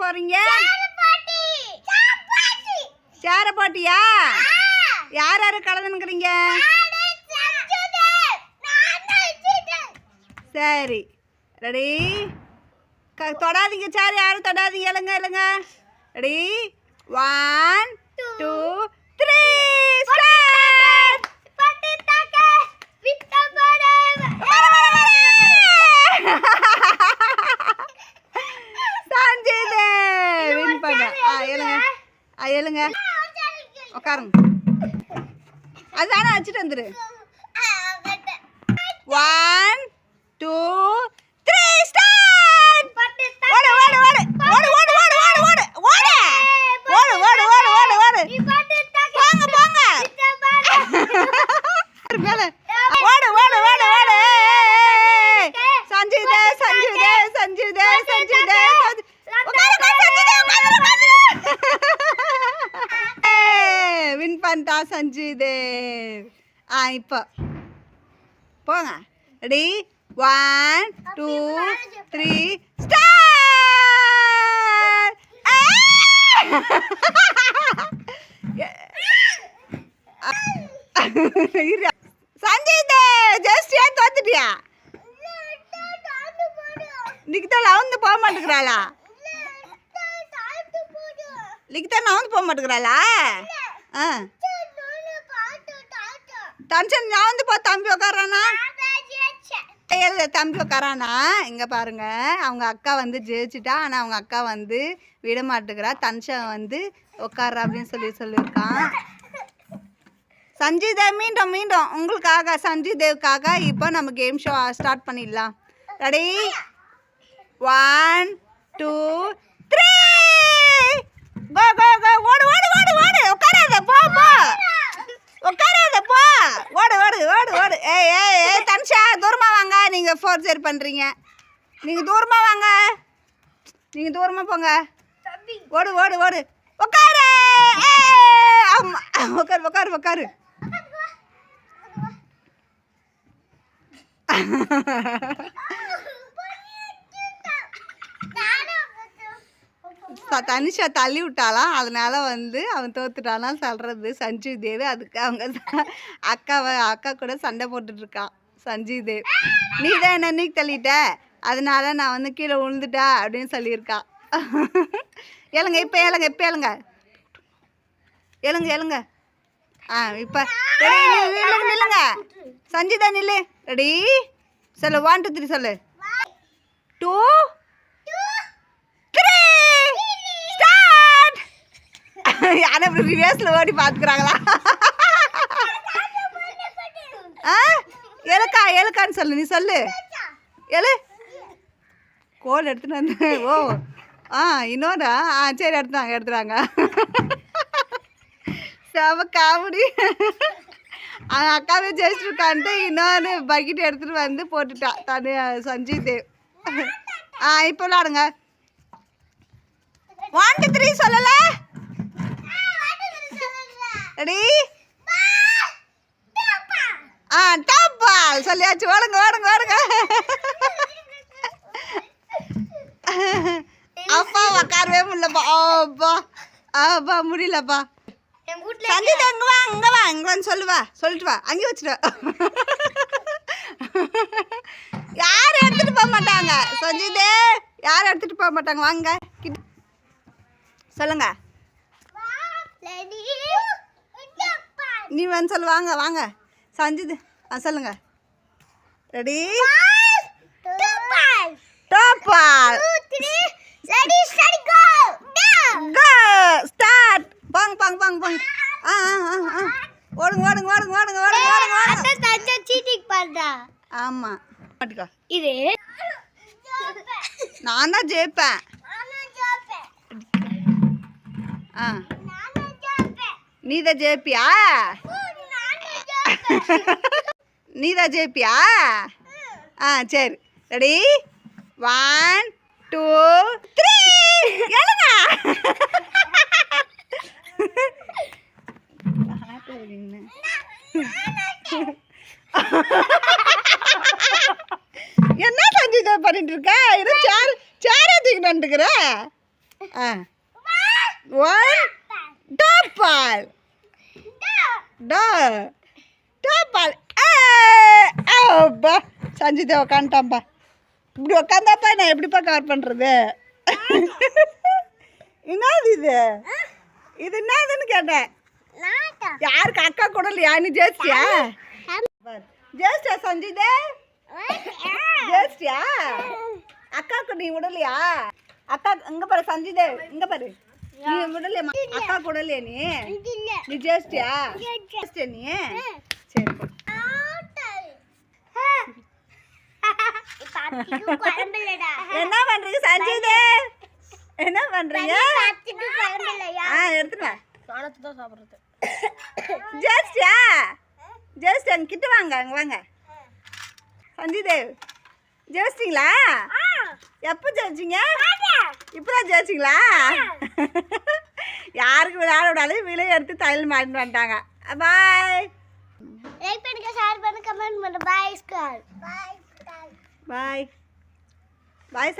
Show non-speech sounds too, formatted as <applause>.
போறீங்க? சேர போட்டியா? யார் யாரு கலந்துனுக்குறீங்க சரி. ரெடி. க தொடாதீங்க சார் யாரும் தொடாதீங்க. இல்லைங்க இல்லைங்க ready. One two three start Sanjay win பண்ண ஆ எழுங்க ஆ எழுங்க உட்காருங்க அதுதானே வச்சுட்டு வந்துரு. ஒன் டூ பண்ணிட்டா ஆ இப்போ போங்க ready one two three start Sanjay Dev just ஏன் தோத்துட்டியா நிக்கிதா லவந்து போக மாட்டேங்கிறாளா லிக்கிதா வந்து போக மாட்டேங்கிறாளா ஆ டென்ஷன் நவந்து போ தம்பி உட்காரானா தம்பி உட்காரானா இங்கே பாருங்க. அவங்க அக்கா வந்து ஜெயிச்சிட்டா ஆனால் அவங்க அக்கா வந்து விட மாட்டேங்கிறா தன்ஷன் வந்து உட்கார்றா அப்படின்னு சொல்லி சொல்லியிருக்கான். சஞ்சய் தேவ் மீண்டும் மீண்டும். உங்களுக்காக சஞ்சய் தேவுக்காக இப்போ நம்ம கேம் ஷோ ஸ்டார்ட் பண்ணிடலாம். Ready one two three go go go ஓடு ஓடு ஓடு ஓடு. உட்காராத போ போ. ஓடு ஓடு ஓடு ஓடு. ஏய் ஏய் ஏய் தனுஷா தூரமாக வாங்க. நீங்கள் ஃபோர் சேர் பண்ணுறீங்க நீங்கள் தூரமாக வாங்க. நீங்கள் தூரமாக போங்க. ஓடு ஓடு ஓடு. உட்காரு உக்காரு ஆமா உட்காரு உட்காரு உட்காரு தனிஷா தள்ளி விட்டாலாம் அதனால வந்து அவன் தோத்துட்டானா சொல்றது சஞ்சீவ் தேவ். அதுக்கு அவங்க அக்காவை அக்கா கூட சண்டை போட்டுட்டு இருக்கான் சஞ்சீவ் தேவ். நீ தான் என்ன நீக்கு தள்ளிட்ட? அதனால நான் வந்து கீழே விழுந்துட்டா அப்படின்னு சொல்லியிருக்கான் ஏழுங்க இப்போ ஏழுங்க இப்போ ஏழுங்க ஏழுங்க ஏழுங்க ஆ இப்போ நில்லுங்க. நில்லுங்க சஞ்சிதா நில்லு. ரெடி. சொல்லு ஒன் டூ த்ரீ சொல்லு. டூ த்ரீ ஸ்டார்ட் <laughs> யாரும் இப்படி ரிவேர்ஸில் ஓடி பார்த்துக்கிறாங்களா ஆ? எழுக்கா எழுக்கான்னு சொல்லு நீ சொல்லு. எழு கோல் எடுத்துட்டு வந்து ஓ. ஆ இன்னொரு ஆ சரி எடுத்துறாங்க எடுத்துறாங்க செம காமெடி. அவன் அக்காவே ஜெயிச்சிருக்கான்ட்டு இன்னொரு பக்கெட் எடுத்துட்டு வந்து போட்டுட்டா தனி சஞ்சய் தேவ் ஆ இப்போ விளாடுங்க ஒன் டூ த்ரீ சொல்லலை? ரெடி ஆ டாப்பால் சொல்லியாச்சு ஓடுங்க ஓடுங்க ஓடுங்க அப்பா உக்காரவே முடியலப்பா அப்பா அப்பா முடியலப்பா சஞ்சித் அங்க வா அங்க வா அங்க வந்து சொல்லுவா சொல்லிட்டு வா அங்கே வச்சுட்டு யாரும் எடுத்துட்டு போக மாட்டாங்க சஞ்சித் யாரும் எடுத்துட்டு போக மாட்டாங்க வாங்க கிட்ட சொல்லுங்க நீ வந்து சொல்லு வாங்க வாங்க. சஞ்சித் ஆ சொல்லுங்க. Ready top ball go start பாங்க பாங்க பாங்க பாங்க. ஆ ஆ ஆ ஓடுங்க ஓடுங்க ஓடுங்க ஓடுங்க ஓடுங்க ஓடுங்க ஓடுங்க. ஆமா. மாட்டிக்கோ. இது? நான் தான் ஜெயிப்பேன். ஆ. நீதா தான் ஜெயிப்பியா? நீ ஜெயிப்பியா? ஆ சரி. ரெடி ஒன் டூ த்ரீ எழுங்க என்ன செஞ்சு பண்ணிட்டு இருக்க? இது சேர் சேரே தூக்கிட்டு வந்துக்கிற ஆ. ஒன் டாப்பால் டா டாப்பால் அப்பா. சஞ்சிதா உக்காந்துட்டான்ப்பா இப்படி உக்காந்தாப்பா நான் எப்படிப்பா கவர் பண்ணுறது என்னது இது? இது என்னதுன்னு கேட்டேன். யாருக்கு அக்கா கூட இல்லையா? நீ ஜேஸ்டியா ஜேஸ்டியா சஞ்சிதே? ஜேஸ்டியா அக்காக்கு நீ விடலையா? அக்கா இங்க பாரு சஞ்சிதே. இங்க பாரு. நீ விடலையா அக்கா கூட இல்லையா நீ நீ ஜேஸ்டியா ஜேஸ்டியா நீ சரி போ. என்ன பண்றீங்க சஞ்சிதே என்ன பண்றீங்க ஆ எடுத்துட்டு வா சாணத்தை தான் சாப்பிட்றது ஜேஸ்டியா ஜேஸ்டியா இங்க கிட்ட வாங்க அங்க வாங்க சஞ்சிதேவ் ஜெயிச்சிங்களா எப்போ ஜெயிச்சிங்க இப்போதான் ஜெயிச்சிங்களா விடாது விலையை எடுத்து தையல் மாட்டிட்டு வந்துட்டாங்க. பாய் லைக் பண்ணுங்க ஷேர் பண்ணுங்க கமெண்ட் பண்ணுங்க. பாய் பாய் பாய் பாய்